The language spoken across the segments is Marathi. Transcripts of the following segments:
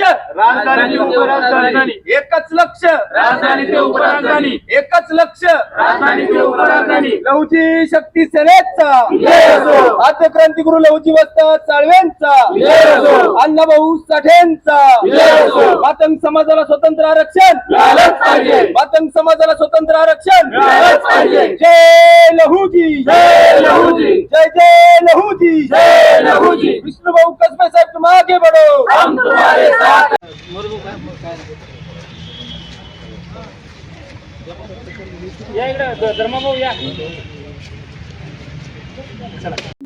राजधानी ते उपराजधानी. एकच लक्ष! राजधानी ते उपराजधानी. एकच लक्ष! राजधानी ते उपराजधानी. लहुजी शक्ती सेनेचा आद्य क्रांतिगुरु लहुजी वस्ताद साळवेंचा अण्णाभाऊ साठेंचा. मातंग समाजाला स्वतंत्र आरक्षण. मातंग समाजाला स्वतंत्र आरक्षण. जय लहुजी. जय लहुजी. जय जय लहुजी. जय लहुजी. विष्णुभाऊ कसबे साहेब तुम आगे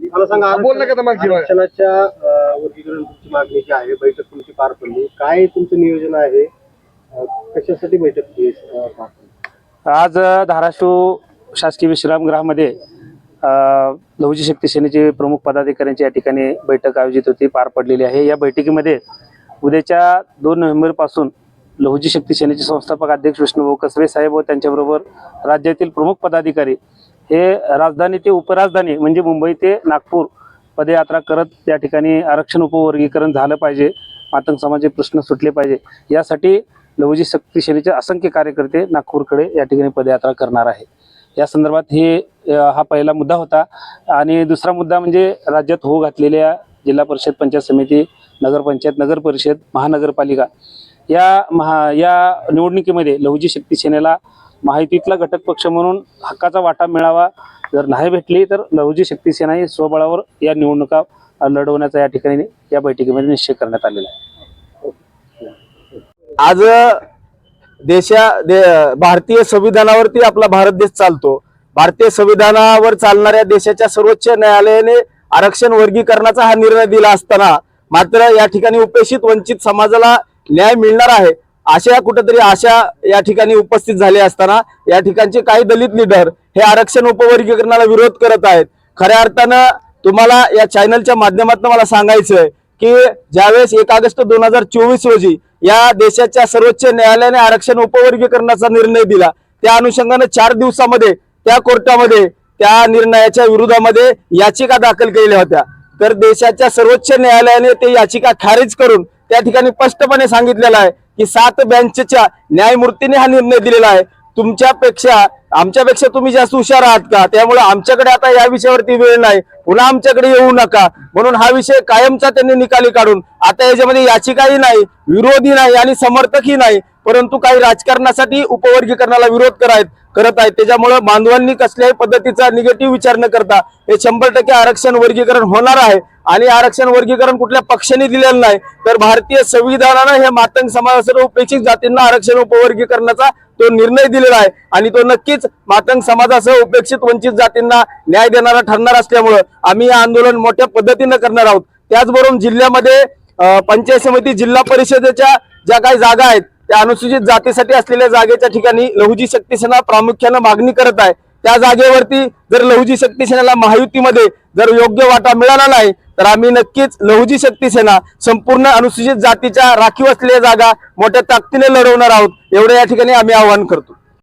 मला सांगा बोल ना का मागची आरक्षणाच्या वर्गीकरण तुमची मागणी जी आहे बैठक तुमची पार पडली. काय तुमचं नियोजन आहे? कशासाठी बैठक ती, अ, पार पडली? आज अ, धाराशिव शासकीय विश्रामगृहामध्ये अ, लहुजी शक्ती सेनेचे प्रमुख पदाधिकाऱ्यांची या ठिकाणी बैठक आयोजित होती पार पडलेली आहे. या बैठकीमध्ये उद्याच्या दोन नोव्हेंबरपासून लहुजी शक्ती सेनेचे संस्थापक अध्यक्ष विष्णुभाऊ कसबे साहेब व त्यांच्याबरोबर राज्यातील प्रमुख पदाधिकारी हे राजधानी ते उपराजधानी म्हणजे मुंबई ते नागपूर पदयात्रा करत या ठिकाणी आरक्षण उपवर्गीकरण झालं पाहिजे मातंग समाजाचे प्रश्न सुटले पाहिजे. यासाठी लहुजी शक्ती सेनेचे असंख्य कार्यकर्ते नागपूरकडे या ठिकाणी पदयात्रा करणार आहे. या संदर्भात हे हा पहिला मुद्दा होता. आणि दुसरा मुद्दा म्हणजे राज्यात होऊ घातलेल्या जिल्हा परिषद पंचायत समिती नगरपंचायत नगर परिषद महानगरपालिका या महा या निवडणुकीमध्ये लहुजी शक्ती सेनेला माहितीतला घटक पक्ष म्हणून हक्काचा वाटा मिळावा. जर नाही भेटली तर लहुजी शक्ती सेना ही स्वबळावर या निवडणुका लढवण्याचा या ठिकाणी या बैठकीमध्ये निश्चय करण्यात आलेला आहे. आज देशा दे, भारतीय संविधानावरती आपला भारत देश चालतो. भारतीय संविधानावर चालणाऱ्या देशाच्या सर्वोच्च न्यायालयाने आरक्षण वर्गीकरणाचा हा निर्णय दिला असताना मात्र या ठिकाणी उपेक्षित वंचित समाजाला न्याय मिळणार आहे. अशा कुठेतरी आशा या ठिकाणी उपस्थित झाले असताना या ठिकाणचे काही दलित लीडर हे आरक्षण उपवर्गीकरणाला विरोध करत आहेत. खऱ्या अर्थानं तुम्हाला या चॅनलच्या माध्यमातून मला सांगायचंय की ज्यावेळेस एक ऑगस्ट दोन हजार चोवीस रोजी या देशाच्या सर्वोच्च न्यायालयाने आरक्षण उपवर्गीकरणाचा निर्णय दिला त्या अनुषंगाने चार दिवसामध्ये त्या कोर्टामध्ये त्या निर्णयाच्या विरोधामध्ये याचिका दाखल केलेल्या होत्या. तर देशाच्या सर्वोच्च न्यायालयाने ते याचिका खारिज करून त्या ठिकाणी स्पष्टपणे सांगितलेलं आहे की सात बेंचच्या न्यायमूर्तीने हा निर्णय दिलेला आहे. तुमच्यापेक्षा आमच्यापेक्षा तुम्ही जास्त हुशार आहात का? त्यामुळे आमच्याकडे आता या विषयावरती वेळ नाही. पुन्हा आमच्याकडे येऊ नका. म्हणून हा विषय कायमचा त्यांनी निकाली काढून आता याच्यामध्ये याचिकाही नाही विरोधी नाही आणि समर्थकही नाही. परंतु काही राजकारणासाठी उपवर्गीकरणाला विरोध करायत करत आहेत. त्याच्यामुळे बांधवांनी कसल्याही पद्धतीचा निगेटिव्ह विचार न करता हे शंभर टक्के आरक्षण वर्गीकरण होणार आहे. आणि आरक्षण वर्गीकरण कुठल्या पक्षाने दिलेलं नाही तर भारतीय संविधानानं हे मातंग समाजासह उपेक्षित जातींना आरक्षण उपवर्गीकरणाचा तो निर्णय दिलेला आहे. आणि तो नक्कीच मातंग समाजासह उपेक्षित वंचित जातींना न्याय देणारा ठरणार असल्यामुळं आम्ही हे आंदोलन मोठ्या पद्धतीनं करणार आहोत. त्याचबरोबर जिल्ह्यामध्ये पंचायत समिती जिल्हा परिषदेच्या ज्या काही जागा आहेत त्या अनुसूचित जातीसाठी असलेल्या जागेच्या ठिकाणी लहुजी शक्ती सेना प्रामुख्यानं मागणी करत आहे. त्या जागेवरती जर लहुजी शक्ती सेनेला महायुतीमध्ये जर योग्य वाटा मिळाला नाही तर आम्ही नक्कीच लहुजी शक्ती सेना संपूर्ण अनुसूचित जातीच्या राखीव असलेल्या जागा मोठ्या ताकदीने लढवणार आहोत. एवढं या ठिकाणी आम्ही आवाहन करतो.